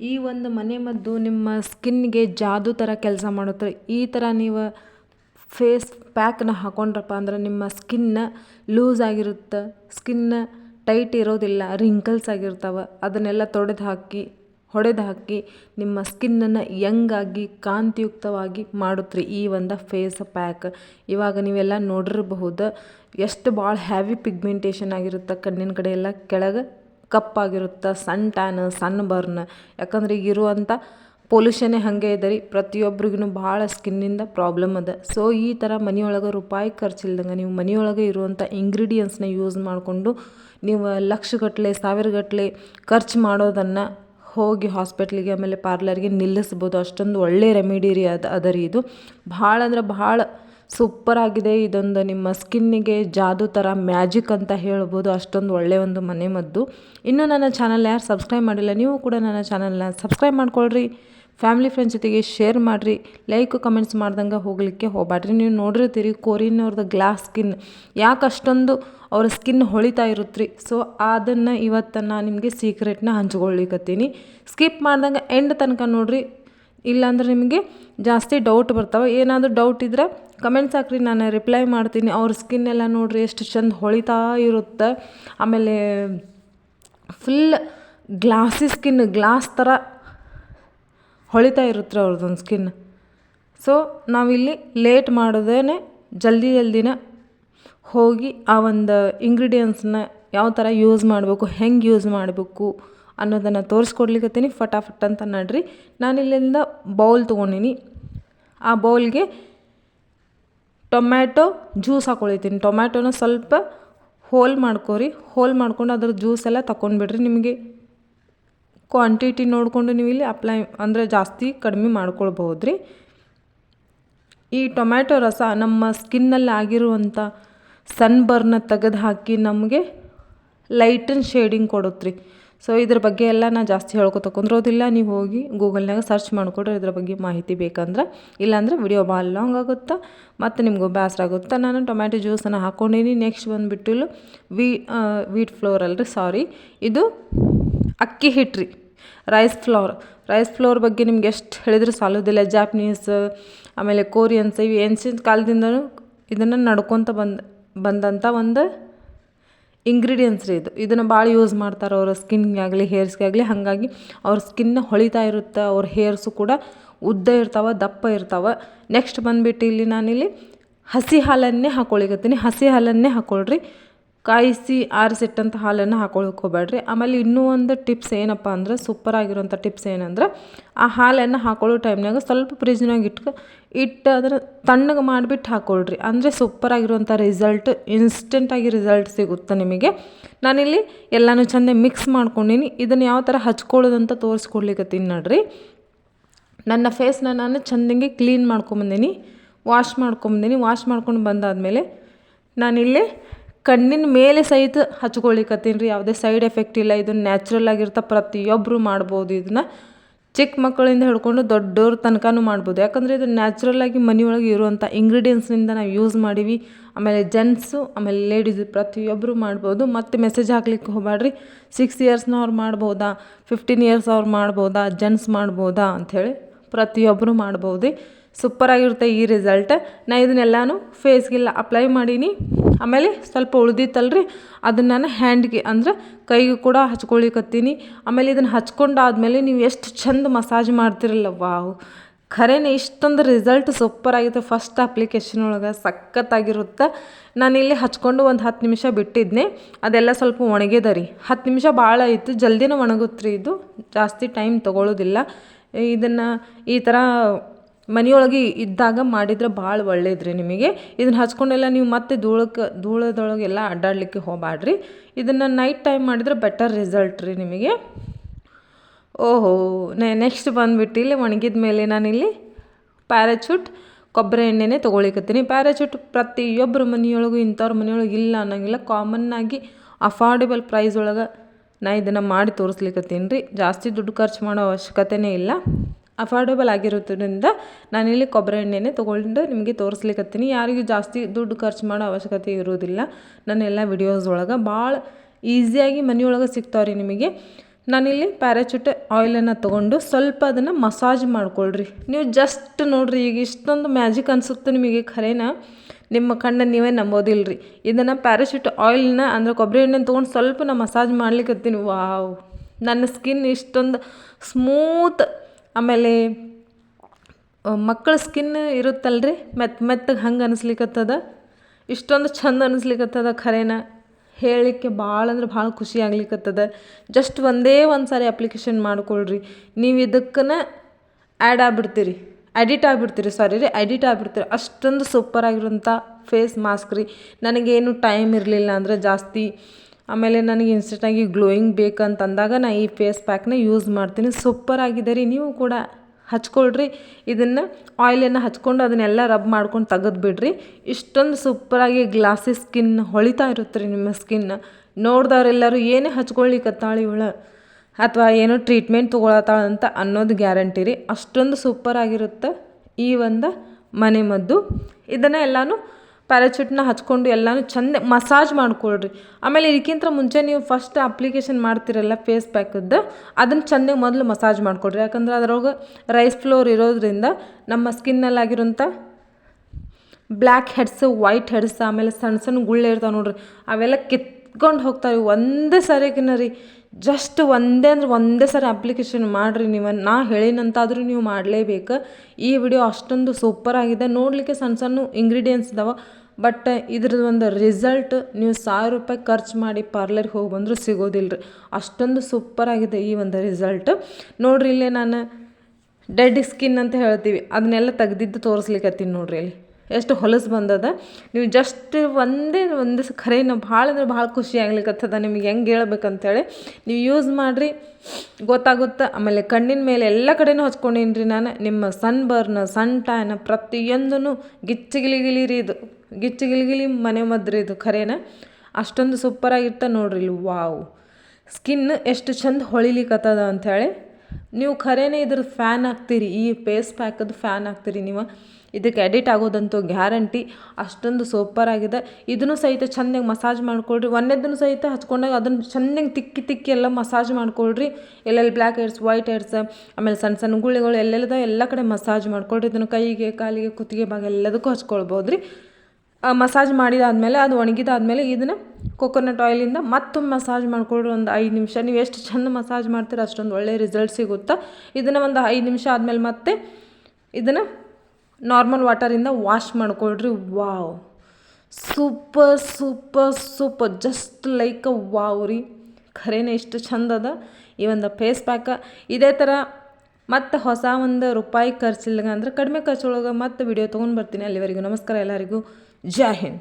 ಈ ಒಂದು ಮನೆಮದ್ದು ನಿಮ್ಮ ಸ್ಕಿನ್ಗೆ ಜಾದು ಥರ ಕೆಲಸ ಮಾಡುತ್ತೆ. ಈ ಥರ ನೀವು ಫೇಸ್ ಪ್ಯಾಕ್ನ ಹಾಕೊಂಡ್ರಪ್ಪ ಅಂದ್ರೆ ನಿಮ್ಮ ಸ್ಕಿನ್ನ ಲೂಸ್ ಆಗಿರುತ್ತೆ. ಸ್ಕಿನ್ನ ಟೈಟ್ ಇರೋದಿಲ್ಲ, ರಿಂಕಲ್ಸ್ ಆಗಿರ್ತಾವೆ. ಅದನ್ನೆಲ್ಲ ತೊಡೆದು ಹಾಕಿ, ಹೊಡೆದು ಹಾಕಿ ನಿಮ್ಮ ಸ್ಕಿನ್ನನ್ನು ಯಂಗಾಗಿ ಕಾಂತಿಯುಕ್ತವಾಗಿ ಮಾಡುತ್ತೆ ಈ ಒಂದು ಫೇಸ್ ಪ್ಯಾಕ್. ಇವಾಗ ನೀವೆಲ್ಲ ನೋಡಿರಬಹುದು, ಎಷ್ಟು ಭಾಳ ಹ್ಯಾವಿ ಪಿಗ್ಮೆಂಟೇಷನ್ ಆಗಿರುತ್ತೆ ಕಣ್ಣಿನ ಕಡೆ ಎಲ್ಲ ಕೆಳಗೆ ಕಪ್ಪಾಗಿರುತ್ತೆ ಸನ್ ಟ್ಯಾನ್ ಸನ್ ಬರ್ನ್ ಯಾಕಂದ್ರೆ ಈಗ ಇರುವಂಥ ಪೊಲ್ಯೂಷನ್ನೇ ಹಾಗೆ ಇದೆ ರೀ ಪ್ರತಿಯೊಬ್ರಿಗೂ ಭಾಳ ಸ್ಕಿನ್ನಿಂದ ಪ್ರಾಬ್ಲಮ್ ಅದ. ಸೊ ಈ ಥರ ಮನೆಯೊಳಗೆ ರೂಪಾಯಿ ಖರ್ಚಿಲ್ದಂಗೆ ನೀವು ಮನೆಯೊಳಗೆ ಇರುವಂಥ ಇಂಗ್ರೀಡಿಯೆಂಟ್ಸ್ನ ಯೂಸ್ ಮಾಡಿಕೊಂಡು ನೀವು ಲಕ್ಷಗಟ್ಟಲೆ ಸಾವಿರಗಟ್ಟಲೆ ಖರ್ಚು ಮಾಡೋದನ್ನು ಹೋಗಿ ಹಾಸ್ಪಿಟ್ಲಿಗೆ ಆಮೇಲೆ ಪಾರ್ಲರ್ಗೆ ನಿಲ್ಲಿಸ್ಬೋದು. ಅಷ್ಟೊಂದು ಒಳ್ಳೆ ರೆಮಿಡಿ ರೀ ಅದು, ಅದ ರೀ ಇದು. ಭಾಳ ಅಂದ್ರೆ ಭಾಳ ಸೂಪರ್ ಆಗಿದೆ. ಇದೊಂದು ನಿಮ್ಮ ಸ್ಕಿನ್ನಿಗೆ ಜಾದು ಥರ ಮ್ಯಾಜಿಕ್ ಅಂತ ಹೇಳ್ಬೋದು. ಅಷ್ಟೊಂದು ಒಳ್ಳೆಯ ಒಂದು ಮನೆಮದ್ದು ಇನ್ನೂ ನನ್ನ ಚಾನಲ್ ಯಾರು ಸಬ್ಸ್ಕ್ರೈಬ್ ಮಾಡಿಲ್ಲ, ನೀವು ಕೂಡ ನನ್ನ ಚಾನಲ್ನ ಸಬ್ಸ್ಕ್ರೈಬ್ ಮಾಡ್ಕೊಳ್ರಿ. ಫ್ಯಾಮಿಲಿ ಫ್ರೆಂಡ್ಸ್ ಜೊತೆಗೆ ಶೇರ್ ಮಾಡಿರಿ. ಲೈಕ್, ಕಮೆಂಟ್ಸ್ ಮಾಡ್ದಂಗೆ ಹೋಗಲಿಕ್ಕೆ ಹೋಗಬೇಡ್ರಿ ನೀವು ನೋಡಿರ್ತೀರಿ ಕೊರಿಯನ್ನವ್ರದ್ದು ಗ್ಲಾಸ್ ಸ್ಕಿನ್. ಯಾಕೆ ಅಷ್ಟೊಂದು ಅವ್ರ ಸ್ಕಿನ್ ಹೊಳಿತಾ ಇರುತ್ತೆ ರೀ ಸೊ ಅದನ್ನು ಇವತ್ತನ್ನು ನಿಮಗೆ ಸೀಕ್ರೆಟ್ನ ಹಂಚ್ಕೊಳ್ಲಿಕತ್ತೀನಿ. ಸ್ಕಿಪ್ ಮಾಡ್ದಂಗೆ ಎಂಡ್ ತನಕ ನೋಡಿರಿ. ಇಲ್ಲಾಂದ್ರೆ ನಿಮಗೆ ಜಾಸ್ತಿ ಡೌಟ್ ಬರ್ತಾವೆ. ಏನಾದರೂ ಡೌಟ್ ಇದ್ರೆ ಕಮೆಂಟ್ಸ್ ಹಾಕ್ರಿ ನಾನು ರಿಪ್ಲೈ ಮಾಡ್ತೀನಿ. ಅವ್ರ ಸ್ಕಿನ್ ಎಲ್ಲ ನೋಡಿರಿ ಎಷ್ಟು ಚಂದ ಹೊಳಿತಾ ಇರುತ್ತೆ. ಆಮೇಲೆ ಫುಲ್ ಗ್ಲಾಸಿ ಸ್ಕಿನ್ ಗ್ಲಾಸ್ ಥರ ಹೊಳಿತಾ ಇರುತ್ತೆ ಅವ್ರದ್ದೊಂದು ಸ್ಕಿನ್ ಸೊ ನಾವಿಲ್ಲಿ ಲೇಟ್ ಮಾಡೋದೇ ಜಲ್ದಿ ಜಲ್ದಿನ ಹೋಗಿ ಆ ಒಂದು ಇಂಗ್ರೀಡಿಯೆಂಟ್ಸ್ನ ಯಾವ ಥರ ಯೂಸ್ ಮಾಡಬೇಕು, ಹೆಂಗೆ ಯೂಸ್ ಮಾಡಬೇಕು ಅನ್ನೋದನ್ನು ತೋರಿಸ್ಕೊಡ್ಲಿಕ್ಕತ್ತೀನಿ ಫಟಾಫಟ್ ಅಂತ ನಡ್ರಿ. ನಾನಿಲ್ಲಿಂದ ಬೌಲ್ ತೊಗೊಂಡಿನಿ. ಆ ಬೌಲ್ಗೆ ಟೊಮ್ಯಾಟೊ ಜ್ಯೂಸ್ ಹಾಕೊಳಿತೀನಿ. ಟೊಮ್ಯಾಟೊನ ಸ್ವಲ್ಪ ಹೋಲ್ ಮಾಡ್ಕೊರಿ. ಹೋಲ್ ಮಾಡ್ಕೊಂಡು ಅದ್ರ ಜ್ಯೂಸ್ ಎಲ್ಲ ತಗೊಂಡ್ಬಿಡ್ರಿ ನಿಮಗೆ ಕ್ವಾಂಟಿಟಿ ನೋಡಿಕೊಂಡು ನೀವು ಇಲ್ಲಿ ಅಪ್ಲೈ ಅಂದರೆ ಜಾಸ್ತಿ ಕಡಿಮೆ ಮಾಡ್ಕೊಳ್ಬಹುದು ರೀ ಈ ಟೊಮ್ಯಾಟೊ ರಸ ನಮ್ಮ ಸ್ಕಿನ್ನಲ್ಲಿ ಆಗಿರುವಂಥ ಸನ್ಬರ್ನ ತೆಗೆದು ಹಾಕಿ ನಮಗೆ ಲೈಟನ್ ಶೇಡಿಂಗ್ ಕೊಡುತ್ತೆ ರೀ ಸೊ ಇದ್ರ ಬಗ್ಗೆ ಎಲ್ಲ ನಾನು ಜಾಸ್ತಿ ಹೇಳ್ಕೊತ ಕುಂದ್ರೋದಿಲ್ಲ ನೀವು ಹೋಗಿ ಗೂಗಲ್ನಾಗ ಸರ್ಚ್ ಮಾಡಿಕೊಡ್ರಿ, ಇದ್ರ ಬಗ್ಗೆ ಮಾಹಿತಿ ಬೇಕಂದ್ರೆ. ಇಲ್ಲಾಂದ್ರೆ ವಿಡಿಯೋ ಭಾಳ ಲಾಂಗ್ ಆಗುತ್ತೆ, ಮತ್ತು ನಿಮಗೂ ಬೇಸರ ಆಗುತ್ತೆ. ನಾನು ಟೊಮ್ಯಾಟೊ ಜ್ಯೂಸನ್ನು ಹಾಕ್ಕೊಂಡೀನಿ ನೆಕ್ಸ್ಟ್ ಬಂದುಬಿಟ್ಟು ವೀ ವೀಟ್ ಫ್ಲೋರ್ ಅಲ್ರಿ ಸಾರಿ ಇದು ಅಕ್ಕಿ ಹಿಟ್ಟು ರೈಸ್ ಫ್ಲೋರ್ ರೈಸ್ ಫ್ಲೋರ್ ಬಗ್ಗೆ ನಿಮ್ಗೆ ಎಷ್ಟು ಹೇಳಿದ್ರೆ ಸಾಲೋದಿಲ್ಲ. ಜಾಪ್ನೀಸ್ ಆಮೇಲೆ ಕೊರಿಯನ್ಸ್ ಇವು ಏನ್ಸಿನ ಕಾಲದಿಂದನೂ ಇದನ್ನು ನಡ್ಕೊತ ಬಂದ ಬಂದಂಥ ಒಂದು ಇಂಗ್ರೀಡಿಯೆಂಟ್ಸ್ ರೀ ಇದು. ಇದನ್ನು ಭಾಳ ಯೂಸ್ ಮಾಡ್ತಾರೆ ಅವರ ಸ್ಕಿನ್ಗೆ ಆಗಲಿ ಹೇರ್ಸ್ಗೆ ಆಗಲಿ. ಹಾಗಾಗಿ ಅವ್ರ ಸ್ಕಿನ್ ಹೊಳಿತಾ ಇರುತ್ತೆ, ಅವ್ರ ಹೇರ್ಸು ಕೂಡ ಉದ್ದ ಇರ್ತಾವೆ, ದಪ್ಪ ಇರ್ತಾವೆ. ನೆಕ್ಸ್ಟ್ ಬಂದುಬಿಟ್ಟು ಇಲ್ಲಿ ನಾನಿಲ್ಲಿ ಹಸಿ ಹಾಲನ್ನೇ ಹಾಕ್ಕೊಳಿಕತ್ತೀನಿ ಹಸಿ ಹಾಲನ್ನೇ ಹಾಕ್ಕೊಳ್ರಿ ಕಾಯಿಸಿ ಆರಿಸಿಟ್ಟಂಥ ಹಾಲನ್ನು ಹಾಕೊಳ್ಳೋಕೆ ಹೋಗ್ಬೇಡ್ರಿ. ಆಮೇಲೆ ಇನ್ನೂ ಒಂದು ಟಿಪ್ಸ್ ಏನಪ್ಪ ಅಂದ್ರೆ ಸೂಪರ್ ಆಗಿರೋಂಥ ಟಿಪ್ಸ್ ಏನಂದ್ರೆ ಆ ಹಾಲನ್ನು ಹಾಕೊಳ್ಳೋ ಟೈಮ್ನಾಗ ಸ್ವಲ್ಪ ಫ್ರಿಜ್ನಾಗ ಇಟ್ಕೊ ಇಟ್ಟು ಅದನ್ನು ತಣ್ಣಗೆ ಮಾಡಿಬಿಟ್ಟು ಹಾಕೊಳ್ಳ್ರಿ ಅಂದರೆ ಸೂಪರ್ ಆಗಿರುವಂಥ ರಿಸಲ್ಟ್ ಇನ್ಸ್ಟೆಂಟಾಗಿ ರಿಸಲ್ಟ್ ಸಿಗುತ್ತೆ ನಿಮಗೆ. ನಾನಿಲ್ಲಿ ಎಲ್ಲನೂ ಚೆಂದ ಮಿಕ್ಸ್ ಮಾಡ್ಕೊಂಡಿನಿ. ಇದನ್ನು ಯಾವ ಥರ ಹಚ್ಕೊಳ್ಳೋದಂತ ತೋರಿಸ್ಕೊಡ್ಲಿಕ್ಕತ್ತೀನಿ ನೋಡ್ರಿ. ನನ್ನ ಫೇಸ್ನ ನಾನು ಚೆಂದಂಗೆ ಕ್ಲೀನ್ ಮಾಡ್ಕೊಂಬಂದೀನಿ ವಾಶ್ ಮಾಡ್ಕೊಂಬಂದೀನಿ. ವಾಶ್ ಮಾಡ್ಕೊಂಡು ಬಂದಾದಮೇಲೆ ನಾನಿಲ್ಲಿ ಕಣ್ಣಿನ ಮೇಲೆ ಸಹಿತ ಹಚ್ಕೊಳಿಕತ್ತೀನಿ ರೀ. ಯಾವುದೇ ಸೈಡ್ ಎಫೆಕ್ಟ್ ಇಲ್ಲ. ಇದು ನ್ಯಾಚುರಲ್ ಆಗಿರ್ತಾ ಪ್ರತಿಯೊಬ್ಬರು ಮಾಡ್ಬೋದು. ಇದನ್ನ ಚಿಕ್ಕ ಮಕ್ಕಳಿಂದ ಹಿಡ್ಕೊಂಡು ದೊಡ್ಡವ್ರ ತನಕನೂ ಮಾಡ್ಬೋದು. ಯಾಕಂದರೆ ಇದು ನ್ಯಾಚುರಲ್ ಆಗಿ ಮನೆಯೊಳಗೆ ಇರುವಂಥ ಇಂಗ್ರೀಡಿಯೆಂಟ್ಸ್ನಿಂದ ನಾವು ಯೂಸ್ ಮಾಡೀವಿ. ಆಮೇಲೆ ಜೆಂಟ್ಸು ಆಮೇಲೆ ಲೇಡೀಸ್ ಪ್ರತಿಯೊಬ್ಬರು ಮಾಡ್ಬೋದು. ಮತ್ತು ಮೆಸೇಜ್ ಹಾಕ್ಲಿಕ್ಕೆ ಹೋಗಬೇಡ್ರಿ ಸಿಕ್ಸ್ ಇಯರ್ಸ್ನವ್ರು ಮಾಡ್ಬೋದಾ? ಫಿಫ್ಟೀನ್ ಇಯರ್ಸ್ ಅವ್ರು ಮಾಡ್ಬೋದಾ? ಜೆಂಟ್ಸ್ ಮಾಡ್ಬೋದಾ? ಅಂಥೇಳಿ ಪ್ರತಿಯೊಬ್ಬರು ಮಾಡ್ಬೋದು. ಸೂಪರಾಗಿರುತ್ತೆ ಈ ರಿಸಲ್ಟ್ ನಾ ಇದನ್ನೆಲ್ಲನೂ ಫೇಸ್ಗೆಲ್ಲ ಅಪ್ಲೈ ಮಾಡೀನಿ. ಆಮೇಲೆ ಸ್ವಲ್ಪ ಉಳ್ದಿತ್ತಲ್ರಿ, ಅದನ್ನು ನಾನು ಹ್ಯಾಂಡ್ಗೆ ಅಂದ್ರೆ ಕೈಗೆ ಕೂಡ ಹಚ್ಕೊಳಿಕತ್ತೀನಿ. ಆಮೇಲೆ ಇದನ್ನು ಹಚ್ಕೊಂಡಾದ್ಮೇಲೆ ನೀವು ಎಷ್ಟು ಚಂದ ಮಸಾಜ್ ಮಾಡ್ತಿರಲ್ಲ ವಾವ್ ಖರೇನೆ ಇಷ್ಟೊಂದು ರಿಸಲ್ಟ್ ಸೂಪರ್ ಆಗಿತ್ತು ಫಸ್ಟ್ ಅಪ್ಲಿಕೇಶನ್ ಒಳಗೆ, ಸಖತ್ತಾಗಿರುತ್ತೆ. ನಾನಿಲ್ಲಿ ಹಚ್ಕೊಂಡು ಒಂದು ಹತ್ತು ನಿಮಿಷ ಬಿಟ್ಟಿದ್ದೆ ಅದೆಲ್ಲ ಸ್ವಲ್ಪ ಒಣಗಿದೆ ರೀ. ಹತ್ತು ನಿಮಿಷ ಭಾಳ ಆಯಿತು, ಜಲ್ದಿನೂ ಒಣಗುತ್ತೆ ರೀ ಇದು. ಜಾಸ್ತಿ ಟೈಮ್ ತೊಗೊಳ್ಳೋದಿಲ್ಲ ಇದನ್ನು ಈ ಥರ ಮನೆಯೊಳಗೆ ಇದ್ದಾಗ ಮಾಡಿದ್ರೆ ಭಾಳ ಒಳ್ಳೇದು ರೀ ನಿಮಗೆ. ಇದನ್ನು ಹಚ್ಕೊಂಡೆಲ್ಲ ನೀವು ಮತ್ತೆ ಧೂಳಕ್ಕೆ ಧೂಳದೊಳಗೆಲ್ಲ ಅಡ್ಡಾಡಲಿಕ್ಕೆ ಹೋಗಬೇಡ್ರಿ ಇದನ್ನು ನೈಟ್ ಟೈಮ್ ಮಾಡಿದ್ರೆ ಬೆಟರ್ ರಿಸಲ್ಟ್ ರೀ ನಿಮಗೆ. ಓಹೋ ನೆಕ್ಸ್ಟ್ ಬಂದುಬಿಟ್ಟು ಇಲ್ಲಿ ಒಣಗಿದ ಮೇಲೆ ನಾನಿಲ್ಲಿ ಪ್ಯಾರಾಚೂಟ್ ಕೊಬ್ಬರಿ ಎಣ್ಣೆನೇ ತೊಗೊಳಿಕತ್ತೀನಿ ಪ್ಯಾರಾಚೂಟ್ ಪ್ರತಿಯೊಬ್ಬರ ಮನೆಯೊಳಗೂ, ಇಂಥವ್ರ ಮನೆಯೊಳಗೆ ಇಲ್ಲ ಅನ್ನೋಂಗಿಲ್ಲ. ಕಾಮನ್ನಾಗಿ ಅಫಾರ್ಡೆಬಲ್ ಪ್ರೈಸ್ ಒಳಗೆ ನಾ ಇದನ್ನು ಮಾಡಿ ತೋರಿಸ್ಲಿಕ್ಕತ್ತೀನಿ ರೀ. ಜಾಸ್ತಿ ದುಡ್ಡು ಖರ್ಚು ಮಾಡೋ ಅವಶ್ಯಕತೆನೇ ಇಲ್ಲ. ಅಫೋರ್ಡೆಬಲ್ ಆಗಿರೋದ್ರಿಂದ ನಾನಿಲ್ಲಿ ಕೊಬ್ಬರಿ ಎಣ್ಣೆನೇ ತೊಗೊಂಡು ನಿಮಗೆ ತೋರಿಸ್ಲಿಕ್ಕತ್ತೀನಿ ಯಾರಿಗೂ ಜಾಸ್ತಿ ದುಡ್ಡು ಖರ್ಚು ಮಾಡೋ ಅವಶ್ಯಕತೆ ಇರೋದಿಲ್ಲ ನನ್ನೆಲ್ಲ ವಿಡಿಯೋಸ್ ಒಳಗೆ ಭಾಳ ಈಸಿಯಾಗಿ ಮನೆಯೊಳಗೆ ಸಿಗ್ತಾವೆ ರೀ ನಿಮಗೆ. ನಾನಿಲ್ಲಿ ಪ್ಯಾರಾಚೂಟ್ ಆಯಿಲನ್ನು ತೊಗೊಂಡು ಸ್ವಲ್ಪ ಅದನ್ನು ಮಸಾಜ್ ಮಾಡ್ಕೊಳ್ರಿ. ನೀವು ಜಸ್ಟ್ ನೋಡಿರಿ, ಈಗ ಇಷ್ಟೊಂದು ಮ್ಯಾಜಿಕ್ ಅನಿಸುತ್ತೆ ನಿಮಗೆ ಖರೇನ. ನಿಮ್ಮ ಕಣ್ಣ ನೀವೇ ನಂಬೋದಿಲ್ಲ ರೀ ಇದನ್ನು ಪ್ಯಾರಾಚೂಟ್ ಆಯಿಲ್ನ ಅಂದರೆ ಕೊಬ್ಬರಿ ಎಣ್ಣೆನ ತೊಗೊಂಡು ಸ್ವಲ್ಪ ನಾನು ಮಸಾಜ್ ಮಾಡ್ಲಿಕ್ಕತ್ತೀನಿ ವಾವ್ ನನ್ನ ಸ್ಕಿನ್ ಇಷ್ಟೊಂದು ಸ್ಮೂತ್ ಆಮೇಲೆ ಮಕ್ಕಳ ಸ್ಕಿನ್ ಇರುತ್ತಲ್ರಿ? ಮೆತ್ ಮೆತ್ತಗೆ ಹಂಗೆ ಅನಿಸ್ಲಿಕ್ಕತ್ತದ ಇಷ್ಟೊಂದು ಚಂದ ಅನಿಸ್ಲಿಕ್ಕತ್ತದ ಖರೇನ? ಹೇಳಲಿಕ್ಕೆ ಭಾಳ ಅಂದ್ರೆ ಭಾಳ ಖುಷಿ ಆಗ್ಲಿಕ್ಕತ್ತದ ಜಸ್ಟ್ ಒಂದೇ ಒಂದು ಸಾರಿ ಅಪ್ಲಿಕೇಶನ್ ಮಾಡ್ಕೊಳ್ರಿ. ನೀವು ಇದಕ್ಕನ ಆ್ಯಡ್ ಆಗಿಬಿಡ್ತೀರಿ. ಎಡಿಟ್ ಆಗಿಬಿಡ್ತೀರಿ ಸಾರಿ ರೀ ಎಡಿಟ್ ಆಗಿಬಿಡ್ತೀರಿ. ಅಷ್ಟೊಂದು ಸೂಪರ್ ಆಗಿರೋಂಥ ಫೇಸ್ ಮಾಸ್ಕ್ ರೀ. ನನಗೇನು ಟೈಮ್ ಇರಲಿಲ್ಲ ಅಂದರೆ ಜಾಸ್ತಿ ಆಮೇಲೆ ನನಗೆ ಇನ್ಸ್ಟೆಂಟಾಗಿ ಗ್ಲೋಯಿಂಗ್ ಬೇಕಂತಂದಾಗ ನಾ ಈ ಫೇಸ್ ಪ್ಯಾಕ್ನ ಯೂಸ್ ಮಾಡ್ತೀನಿ. ಸೂಪರ್ ಆಗಿದೆ ರೀ, ನೀವು ಕೂಡ ಹಚ್ಕೊಳ್ರಿ. ಇದನ್ನು ಆಯಿಲನ್ನು ಹಚ್ಕೊಂಡು ಅದನ್ನೆಲ್ಲ ರಬ್ ಮಾಡ್ಕೊಂಡು ತೆಗೆದು ಬಿಡ್ರಿ. ಇಷ್ಟೊಂದು ಸೂಪರಾಗಿ ಗ್ಲಾಸಿ ಸ್ಕಿನ್ ಹೊಳಿತಾ ಇರುತ್ತೆ ರೀ ನಿಮ್ಮ ಸ್ಕಿನ್ನ ನೋಡಿದವರೆಲ್ಲರೂ ಏನೇ ಹಚ್ಕೊಳ್ಳಿಕತ್ತಾಳೆ ಇವಳ. ಅಥವಾ ಏನೋ ಟ್ರೀಟ್ಮೆಂಟ್ ಅಂತ ಅನ್ನೋದು ಗ್ಯಾರಂಟಿ ರೀ. ಅಷ್ಟೊಂದು ಸೂಪರ್ ಆಗಿರುತ್ತೆ ಈ ಒಂದು ಮನೆಮದ್ದು ಇದನ್ನು ಎಲ್ಲನೂ ಪ್ಯಾರಾಚೂಟ್ನ ಹಚ್ಕೊಂಡು ಎಲ್ಲನೂ ಚಂದ ಮಸಾಜ್ ಮಾಡ್ಕೊಳ್ರಿ. ಆಮೇಲೆ ಇದಕ್ಕಿಂತ ಮುಂಚೆ ನೀವು ಫಸ್ಟ್ ಅಪ್ಲಿಕೇಶನ್ ಮಾಡ್ತಿರಲ್ಲ ಫೇಸ್ ಪ್ಯಾಕದ್ದು ಅದನ್ನು ಚೆಂದಾಗಿ ಮೊದಲು ಮಸಾಜ್ ಮಾಡಿಕೊಡ್ರಿ ಯಾಕಂದ್ರೆ ಅದ್ರೊಳಗೆ ರೈಸ್ ಫ್ಲೋರ್ ಇರೋದ್ರಿಂದ ನಮ್ಮ ಸ್ಕಿನ್ನಲ್ಲಾಗಿರೋಂಥ ಬ್ಲ್ಯಾಕ್ ಹೆಡ್ಸ್ ವೈಟ್ ಹೆಡ್ಸ್ ಆಮೇಲೆ ಸಣ್ಣ ಸಣ್ಣ ಗುಳ್ಳೆ ಇರ್ತಾವೆ ನೋಡ್ರಿ. ಅವೆಲ್ಲ ಕಿತ್ಕೊಂಡು ಹೋಗ್ತಾವೆ ಒಂದೇ ಸರಿಗಿನ ರೀ ಜಸ್ಟ್ ಒಂದೇ ಅಂದ್ರೆ ಒಂದೇ ಸರಿ ಅಪ್ಲಿಕೇಶನ್ ಮಾಡಿರಿ ನೀವು. ನಾ ಹೇಳಿನಂತಾದರೂ ನೀವು ಮಾಡಲೇಬೇಕು. ಈ ವಿಡಿಯೋ ಅಷ್ಟೊಂದು ಸೂಪರ್ ಆಗಿದೆ. ನೋಡಲಿಕ್ಕೆ ಸಣ್ಣ ಸಣ್ಣ ಇಂಗ್ರೀಡಿಯೆಂಟ್ಸ್ ಇದಾವೆ. ಬಟ್ ಇದ್ರದ್ದು ಒಂದು ರಿಸಲ್ಟ್ ನೀವು ಸಾವಿರ ರೂಪಾಯಿ ಖರ್ಚು ಮಾಡಿ ಪಾರ್ಲರ್ಗೆ ಹೋಗಿ ಬಂದರೂ ಸಿಗೋದಿಲ್ಲ ರೀ ಅಷ್ಟೊಂದು ಸೂಪರ್ ಆಗಿದೆ ಈ ಒಂದು ರಿಸಲ್ಟ್ ನೋಡ್ರಿ ಇಲ್ಲೇ ನಾನು ಡೆಡ್ ಸ್ಕಿನ್ ಅಂತ ಹೇಳ್ತೀವಿ. ಅದನ್ನೆಲ್ಲ ತೆಗ್ದಿದ್ದು ತೋರಿಸ್ಲಿಕ್ಕತ್ತೀನಿ ನೋಡ್ರಿ ಅಲ್ಲಿ ಎಷ್ಟು ಹೊಲಸು ಬಂದದ. ನೀವು ಜಸ್ಟ್ ಒಂದೇ ಒಂದೇ ಖರೇನ ಭಾಳ ಅಂದ್ರೆ ಭಾಳ ಖುಷಿ ಆಗ್ಲಿಕ್ಕತ್ತದ ನಿಮ್ಗೆ ಹೆಂಗೆ ಹೇಳ್ಬೇಕಂತೇಳಿ. ನೀವು ಯೂಸ್ ಮಾಡಿರಿ, ಗೊತ್ತಾಗುತ್ತೆ. ಆಮೇಲೆ ಕಣ್ಣಿನ ಮೇಲೆ ಎಲ್ಲ ಕಡೆನೂ ಹಚ್ಕೊಂಡೀನಿ ನಾನು. ನಿಮ್ಮ ಸನ್ ಬರ್ನ್ ಸನ್ ಟ್ಯಾನ್ ಪ್ರತಿಯೊಂದೂ ಗಿಚ್ಚಿಗಿಲಿಗಿಲಿ ರೀ ಇದು. ಗಿಚ್ಚಿಗಿಲಿಗಿಲಿ ಮನೆ ಮದ್ರಿ ಇದು ಖರೇನ. ಅಷ್ಟೊಂದು ಸೂಪರಾಗಿರ್ತ ನೋಡ್ರಿ ಇಲ್ಲಿ. ವಾವ್. ಸ್ಕಿನ್ ಎಷ್ಟು ಚಂದ ಹೊಳಿಲಿಕ್ಕತ್ತದ ಅಂಥೇಳಿ ನೀವು ಖರೇನೆ ಇದ್ರ ಫ್ಯಾನ್ ಆಗ್ತೀರಿ, ಈ ಫೇಸ್ ಪ್ಯಾಕದ್ದು ಫ್ಯಾನ್ ಆಗ್ತೀರಿ ನೀವು. ಇದಕ್ಕೆ ಎಡಿಟ್ ಆಗೋದಂತೂ ಗ್ಯಾರಂಟಿ ಅಷ್ಟೊಂದು ಸೂಪರ್ ಆಗಿದೆ. ಇದನ್ನು ಸಹಿತ ಚೆನ್ನಾಗಿ ಮಸಾಜ್ ಮಾಡ್ಕೊಳ್ರಿ. ಒಂದೇದನ್ನು ಸಹಿತ ಹಚ್ಕೊಂಡಾಗ ಅದನ್ನು ಚೆನ್ನಾಗಿ ತಿಕ್ಕಿ ತಿಕ್ಕಿ ಎಲ್ಲ ಮಸಾಜ್ ಮಾಡ್ಕೊಳ್ರಿ. ಎಲ್ಲೆಲ್ಲಿ ಬ್ಲ್ಯಾಕ್ ಹೇರ್ಸ್ ವೈಟ್ ಹೇರ್ಸ್ ಆಮೇಲೆ ಸಣ್ಣ ಸಣ್ಣ ಗುಳಿಗಳು ಎಲ್ಲೆಲ್ಲದ ಎಲ್ಲ ಕಡೆ ಮಸಾಜ್ ಮಾಡ್ಕೊಳ್ರಿ. ಇದನ್ನು ಕೈಗೆ, ಕಾಲಿಗೆ, ಕುತ್ತಿಗೆ ಭಾಗ ಎಲ್ಲದಕ್ಕೂ ಹಚ್ಕೊಳ್ಬೋದು ರೀ ಮಸಾಜ್ ಮಾಡಿದಾದ್ಮೇಲೆ ಅದು ಒಣಗಿದಾದ್ಮೇಲೆ ಇದನ್ನು ಕೊಕೊನಟ್ ಆಯಿಲಿಂದ ಮತ್ತೊಮ್ಮೆ ಮಸಾಜ್ ಮಾಡ್ಕೊಳ್ರಿ ಒಂದು ಐದು ನಿಮಿಷ. ನೀವು ಎಷ್ಟು ಚೆಂದ ಮಸಾಜ್ ಮಾಡ್ತೀರ ಅಷ್ಟೊಂದು ಒಳ್ಳೆಯ ರಿಸಲ್ಟ್ ಸಿಗುತ್ತೆ. ಇದನ್ನು ಒಂದು ಐದು ನಿಮಿಷ ಆದಮೇಲೆ ಮತ್ತೆ ಇದನ್ನು ನಾರ್ಮಲ್ ವಾಟರಿಂದ ವಾಶ್ ಮಾಡಿಕೊಡ್ರಿ. Wow super super super just like a wow ರೀ. ಖರೇನೆ ಎಷ್ಟು ಚಂದ ಅದ. ಈ ಒಂದು ಫೇಸ್ ಪ್ಯಾಕ ಇದೇ ಥರ ಮತ್ತು ಹೊಸ ಒಂದು ರೂಪಾಯಿ ಖರ್ಚಿಲ್ಲ ಅಂದ್ರೆ ಕಡಿಮೆ ಖರ್ಚೊಳಗೆ ಮತ್ತೆ ವಿಡಿಯೋ ತೊಗೊಂಡು ಬರ್ತೀನಿ. ಅಲ್ಲಿವರೆಗೂ ನಮಸ್ಕಾರ ಎಲ್ಲರಿಗೂ. ಜೈ ಹಿಂದ್.